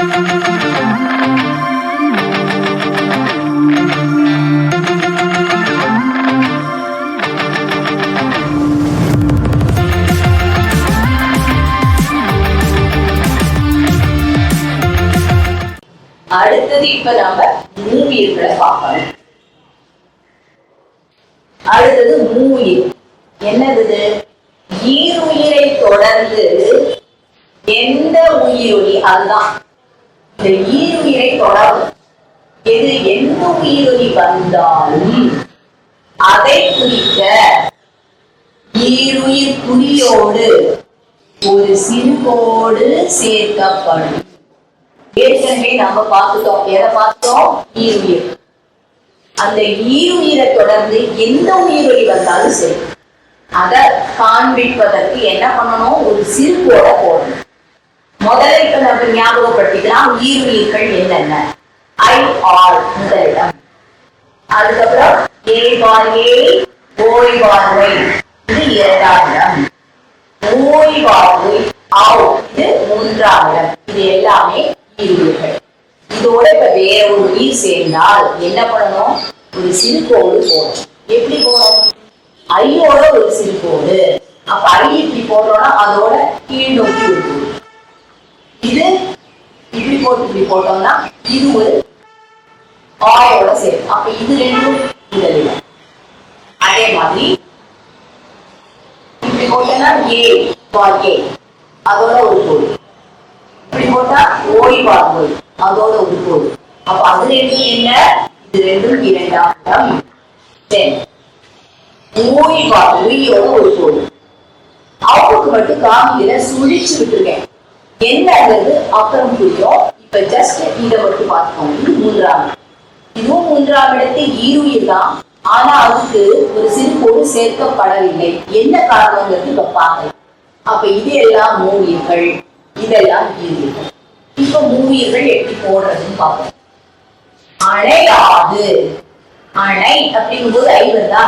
அடுத்தது இப்ப நாம மூவியர்களை பார்க்கணும். அடுத்தது மூவியர் என்னது? ஈருயிரை தொடர்ந்து எந்த உயிரொலி அதுதான். இந்த ஈருயிரை தொடரும் எது எந்த உயிரொலி வந்தாலும் அதை குறிக்க ஈருயிர் குறியோடு ஒரு சிறுகோடு சேர்க்கப்படும். ஏற்கனவே நம்ம பார்த்துட்டோம். எதை பார்த்தோம் ஈருயிர். அந்த ஈருயிரை தொடர்ந்து எந்த உயிரொலி வந்தாலும் சரி அதை காண்பிப்பதற்கு என்ன பண்ணணும்? ஒரு சிறுகோடை போடணும். முதல்ல இப்ப நம்ம ஞாபகப்படுத்திக்கலாம். ஈருயிர்கள் என்னென்ன? ஐ ஆர் முதலிடம். அதுக்கப்புறம் ஏ பார் ஏ ஓய் பார் ஒய் இது இரண்டாம் இடம் ஓய் பார் ஒய் ஆவ் இது மூன்றாம் இடம் இது எல்லாமே ஈருயிர்கள் இதோட இப்ப வேற ஒரு உயிர் சேர்ந்தால் என்ன பண்ணணும்? ஒரு சிறுகோடு போகணும் எப்படி போகணும் ஐயோட ஒரு சிறுகோடு. அப்ப ஐ இப்படி போடுறோம்னா அதோட கீழ் நோக்கி இருக்கும். இது இப்படி போட்டு இப்படி போட்டோம்னா இது ஒரு ஆயோட சேரும் அப்ப இது ரெண்டும் முதலிடம் அதே மாதிரி இப்படி போட்டோம்னா ஏ பார் ஏ அதோட ஒரு கோடு. இப்படி போட்டா ஓய் பார் கோடு அதோட ஒரு கோடு. அப்ப அது ரெண்டும் என்ன? இது ரெண்டும் இரண்டாம் இடம் ஓய் பார் ஒய்யோட ஒரு கோடு. அவங்களுக்கு மட்டும் காமியில சுழிச்சு விட்டுருக்கேன். என்னங்கிறது அப்புறம் புரியும். இப்ப ஜஸ்ட் இதை மட்டும் பார்த்துக்கோங்க. இது மூன்றாம் இதுவும் மூன்றாம் இடத்து ஈருயிர் தான். ஆனா அதுக்கு ஒரு சிறுகோடு சேர்க்கப்படவில்லை. என்ன காரணங்கிறது இப்ப பார்க்கலாம். அப்ப இது எல்லாம் மூவியர்கள் இதெல்லாம் ஈருயிர்கள். இப்ப மூவியர்கள் எப்படி போடுறதுன்னு பார்ப்போம். அணையாது. அணை அப்படிங்கும்போது ஐ வருதா?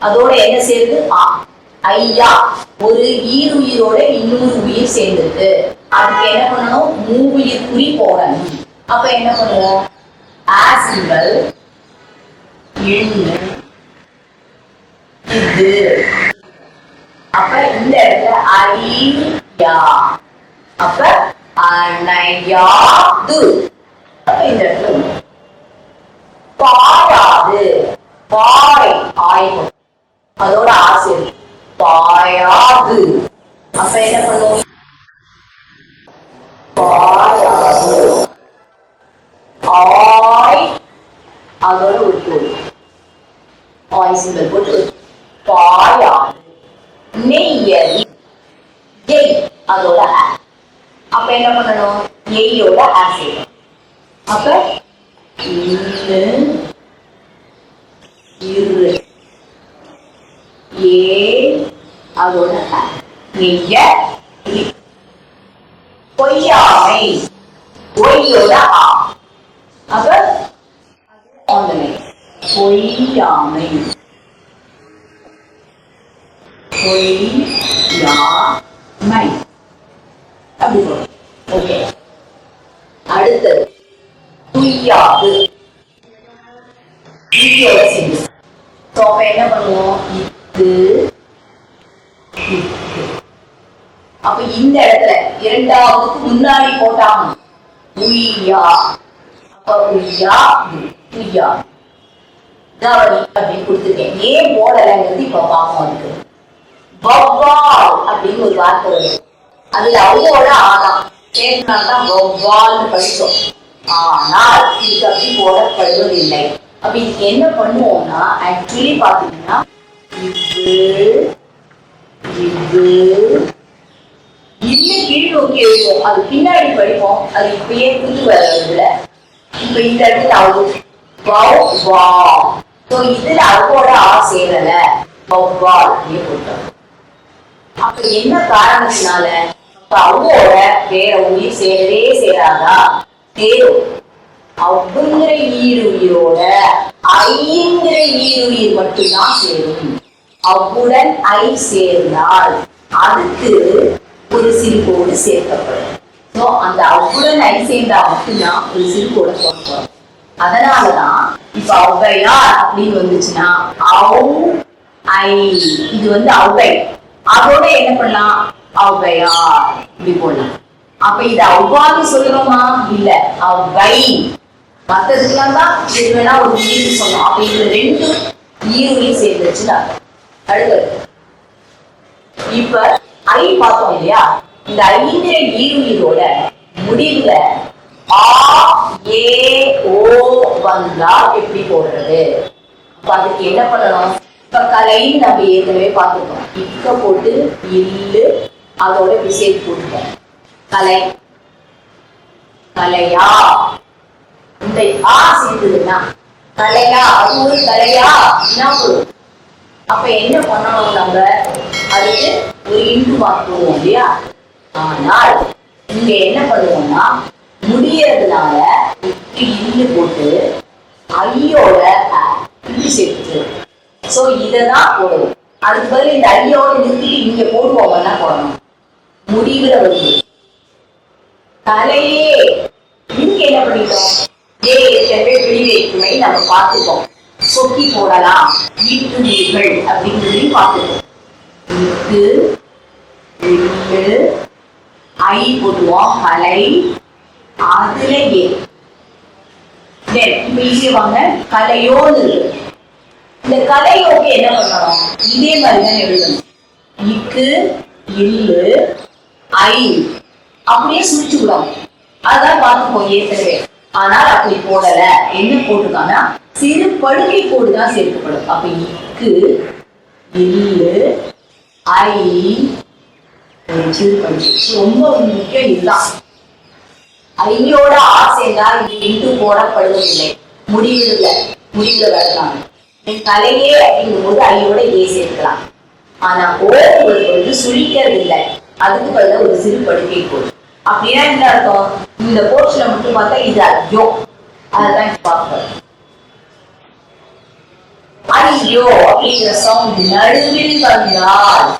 அதோட என்ன சேர்ந்து? ஆ. ஐயா. ஒரு ஈருயிரோட இன்னொரு உயிர் சேர்ந்திருக்கு. அதுக்கு என்ன பண்ணணும்? மூவுயிர் குறி போடணும். அப்ப என்ன பண்ணுவோம்? ஆசிம்பல் எண்ணு இது. அப்ப இந்த இடத்துல ஐயா. அப்ப அணையாது அப்ப இந்த இடத்துல பாயாது. பாய் ஆய்வு அதோட ஆசை பாயாது. அப்ப என்ன பண்ணுவோம்? அதோட ஒரு பொருள் ஆய் சிம்பிள் போட்டு பாயாது நெய்யரி எய் அதோட ஆ. அப்ப என்ன பண்ணணும்? எய்யோட ஆ செய்யணும். அப்ப இன்னு இரு. ஏ அதோட ஆ. நெய்ய பொய்யாமை. ஒய்யோட ஆ. அப்ப பொய்யாமை. பொய்யாமை. அப்படி ஓகே அடுத்தது துய்யாது அப்ப என்ன பண்ணுவோம்? இது. அப்ப இந்த இடத்துல இரண்டாவதுக்கு முன்னாடி போட்டாங்க உய்யா அப்ப உய்யா பிரியா அப்படின்னு கொடுத்துருக்கேன். ஏன் போடலைங்கிறது இப்ப பாவம் இருக்கு வவ்வால் அப்படின்னு ஒரு வார்த்தை வருது. அதுல அவ்வளோட ஆனா சேர்த்துனால்தான் வவ்வால்னு படிச்சோம் ஆனால் இதுக்கு அப்படி போடப்படுவதில்லை. அப்ப இதுக்கு என்ன பண்ணுவோம்னா ஆக்சுவலி பாத்தீங்கன்னா இது இது இன்னும் கீழ் நோக்கி எழுதுவோம். அது பின்னாடி படிப்போம். அது இப்பயே புது வரதுல இப்ப இந்த இடத்துல அவ்வளோ ஸோ இதுல அவரோட ஆ சேரல வவ்வால் அப்படின்னு போட்டோம் அப்ப என்ன காரணத்தினால அப்ப அவங்களோட வேற உயிர் சேரவே சேராதா சேரும். அவ்வுங்கிற ஈருயிரோட ஐங்கிற ஈருயிர் மட்டும்தான் சேரும் அவ்வுடன் ஐ சேர்ந்தால் அதுக்கு ஒரு சிறுகோடு சேர்க்கப்படும். ஸோ அந்த அவ்வுடன் ஐ சேர்ந்தா மட்டும்தான் ஒரு சிறுகோட போகிறோம் அதனாலதான் இப்ப ஔவையார் அப்படின்னு வந்துச்சுன்னா ஔ ஐ இது வந்து ஔவை அதோட என்ன பண்ணலாம்? ஔவையார் இப்படி போடலாம். அப்ப இது அவ்வாறு சொல்லணுமா? இல்ல. ஔவை மத்ததுக்கெல்லாம் தான் இது வேணா ஒரு ஈடு சொல்லணும். அப்ப இது ரெண்டும் ஈர்வையும் சேர்ந்துச்சுன்னா அடுத்தது. இப்ப ஐ பார்த்தோம் இல்லையா? இந்த ஐங்கிற ஈருயிரோட முடிவுல ஆ ஏ ஓ வந்தா எப்படி போடுறது? அப்ப அதுக்கு என்ன பண்ணணும்? இப்ப கலைன்னு நம்ம ஏற்கனவே பார்த்துருக்கோம். இக்க போட்டு இல்லு அதோட விசேஷ் போட்டுட்டோம். கலை. கலையா? இந்த ஆ சேர்ந்ததுன்னா கலையா? அது ஒரு கலையா? என்ன பொருள் அப்ப என்ன பண்ணணும் நம்ம? அதுக்கு ஒரு இன்டு மார்க் இல்லையா? ஆனால் இங்க என்ன பண்ணுவோம்னா முடியறதுனால இக்கு இன்னு போட்டு ஐயோட அ, இப்படி சேர்த்து சோ இததான் போடுவோம் அதுக்கு பதில் இந்த ஐயோட நிறுத்திட்டு இங்க போடுவோம்னா போடணும்? முடிவுல வந்து. தலையே இங்க என்ன பண்ணிட்டோம்? ஏ ஏற்கனவே வெளிவேற்றுமை நம்ம பார்த்துட்டோம் சொக்கி போடலாம். ஈட்டுவீர்கள் அப்படிங்கிறதையும் பார்த்துட்டோம் இக்கு ஐ போடுவோம். கலை அதுல வாங்க கலையோன்னு இந்த கலையோக்கு என்ன பண்ணணும்? இதே மாதிரி தான் எழுதணும். இக்கு இல்லு ஐ. அப்படியே சுழிச்சு விடும் அதான் பார்த்துப்போம் ஏற்கனவே. ஆனால் அப்படி போடல. என்ன போட்டிருக்காங்கன்னா சிறு படுகை கோடு தான் சேர்க்கப்படும். அப்ப இக்கு இல்லு ஐ. சிறு படுகை ரொம்ப முக்கியம் இதுதான். ஐயோட ஆசைதான் இது இன்று போடப்படுவதில்லை. முடிவுல முடிவுல வரலாம் என் கலையே அப்படிங்கும் போது ஐயோட ஏ சேர்க்கலாம். ஆனா ஓ ஒரு பொழுது சுழிக்கிறது இல்லை அதுக்கு பதிலா ஒரு சிறு படுக்கை கோடு அப்படின்னா என்ன அர்த்தம்? இந்த போர்ஷனை மட்டும் பார்த்தா இது ஐயோ. அதான் பார்ப்போம் ஐயோ அப்படிங்கிற சவுண்ட் நடுவில் வந்தால்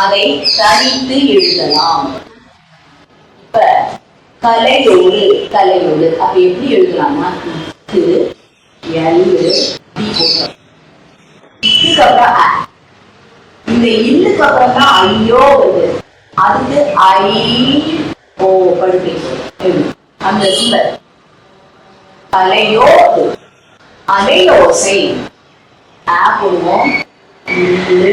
அதை தனித்து எழுதலாம். இப்ப கலையோடு கலையோடு அப்ப எப்படி எழுதலாம்னா இக்கு எல்லு டி இந்த இல்லுக்கு அப்புறம் தான் ஐயோ வருது. அதுக்கு ஐ ஓ படுக்கை அந்த சிம்பல் கலையோடு அலையோசை. ஆ போடுவோம். இல்லு